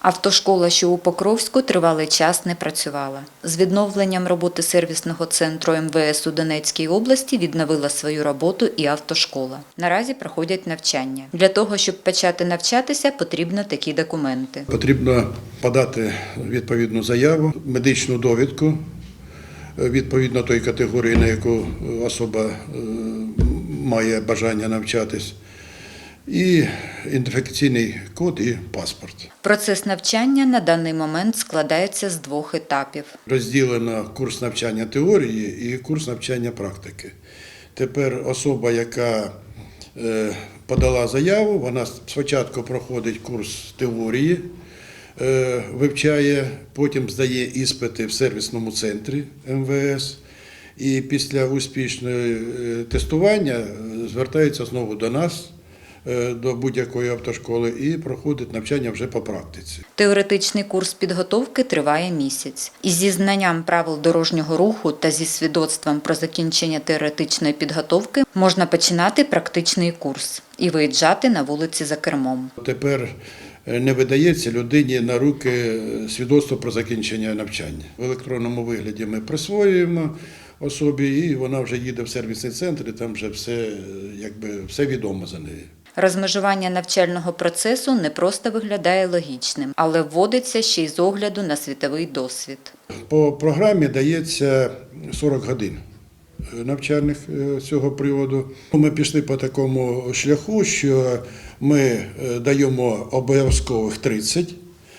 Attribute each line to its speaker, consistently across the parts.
Speaker 1: Автошкола, що у Покровську, тривалий час не працювала. З відновленням роботи сервісного центру МВС у Донецькій області відновила свою роботу і автошкола. Наразі проходять навчання. Для того, щоб почати навчатися, потрібно такі документи.
Speaker 2: Потрібно подати відповідну заяву, медичну довідку е, відповідно тої категорії, на яку особа е, має бажання навчатись, і ідентифікаційний код і паспорт.
Speaker 1: Процес навчання на даний момент складається з двох етапів.
Speaker 2: Розділено курс навчання теорії і курс навчання практики. Тепер особа, яка е, подала заяву, вона спочатку проходить курс теорії, е, вивчає, потім здає іспити в сервісному центрі МВС. І після успішного е, тестування звертається знову до нас, до будь-якої автошколи, і проходить навчання вже по практиці.
Speaker 1: Теоретичний курс підготовки триває місяць. І зі знанням правил дорожнього руху та зі свідоцтвом про закінчення теоретичної підготовки можна починати практичний курс і виїжджати на вулиці за кермом.
Speaker 2: Тепер е, не видається людині на руки е, свідоцтво про закінчення навчання. В електронному вигляді ми присвоюємо особі, і вона вже їде в сервісний центр, і там вже все, е, якби, все відомо за нею.
Speaker 1: Розмежування навчального процесу не просто виглядає логічним, але вводиться ще й з огляду на світовий досвід.
Speaker 2: По програмі дається 40 годин е, навчальних е, цього приводу. Ми пішли по такому шляху, що ми е, даємо обов'язкових 30,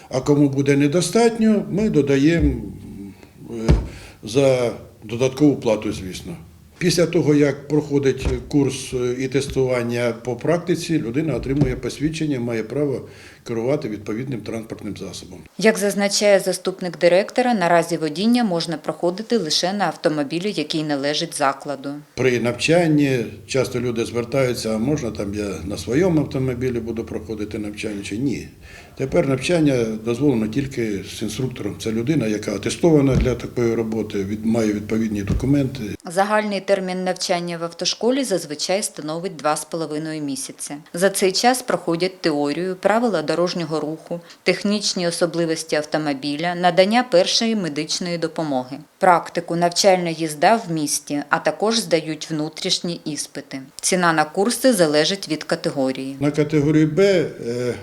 Speaker 2: а кому буде недостатньо, ми додаємо за додаткову плату, звісно. Після того, як проходить курс е, і тестування по практиці, людина отримує посвідчення, має право керувати відповідним транспортним засобом.
Speaker 1: Як зазначає заступник директора, наразі водіння можна проходити лише на автомобілі, який належить закладу.
Speaker 2: При навчанні часто люди звертаються, а можна там я на своєму автомобілі буду проходити навчання чи ні. Тепер навчання дозволено тільки з інструктором. Це людина, яка атестована для такої роботи, має відповідні документи.
Speaker 1: Загальний термін навчання в автошколі зазвичай становить 2,5 місяці. За цей час проходять теорію, правила дорожнього руху, технічні особливості автомобіля, надання першої медичної допомоги, практику, навчальна їзда в місті, а також здають внутрішні іспити. Ціна на курси залежить від категорії.
Speaker 2: На категорії Б е, е,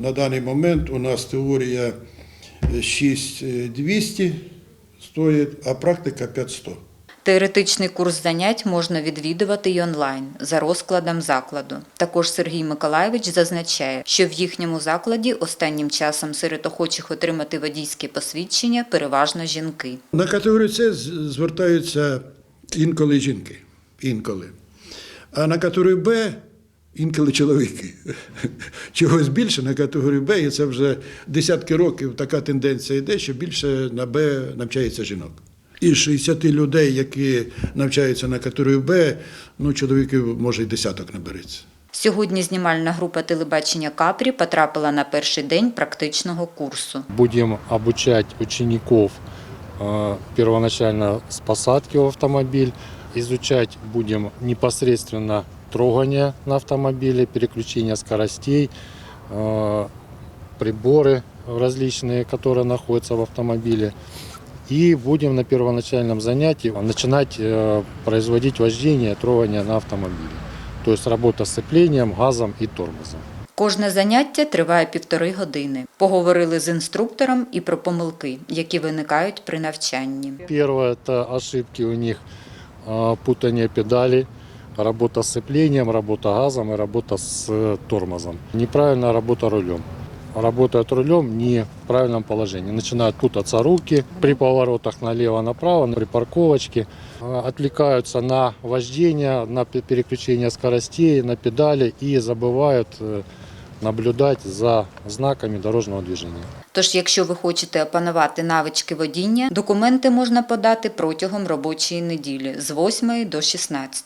Speaker 2: на даний момент у нас теорія 6200 стоїть, а практика 500.
Speaker 1: Теоретичний курс занять можна відвідувати й онлайн за розкладом закладу. Також Сергій Миколайович зазначає, що в їхньому закладі останнім часом серед охочих отримати водійське посвідчення переважно жінки.
Speaker 2: На категорію С звертаються інколи жінки. Інколи. А на категорію Б інколи чоловіки. Чогось більше на категорію Б, і це вже десятки років така тенденція йде, що більше на Б навчається жінок. Із 60 людей, які навчаються на категорію Б, ну, чоловіків може і десяток набереться.
Speaker 1: Сьогодні знімальна група телебачення Капрі потрапила на перший день практичного курсу.
Speaker 3: Будем обучать учеников э, первоначально с посадки в автомобиль, изучать будем непосредственно трогание на автомобиле, переключение скоростей, э, приборы различные, которые находятся в автомобиле. И будем на первоначальном занятии начинать э, производить вождение, трогание на автомобиле. То есть работа с сцеплением, газом и тормозом.
Speaker 1: Кожне заняття триває півтори години. Поговорили з інструктором і про помилки, які виникають при навчанні.
Speaker 3: Первое – это ошибки у них э, путание педали, работа с сцеплением, работа газом и работа с э, тормозом. Неправильная работа рулем. Работают рулем не в правильном положении. Начинают путаться руки при поворотах налево-направо, при парковочке. Э, Отвлекаются на вождение, на пе- переключение скоростей, на педали и забывают э, наблюдать за знаками дорожного движения.
Speaker 1: Тож, якщо ви хочете опанувати навички водіння, документи можна подати протягом робочої неділі з 8 до 16.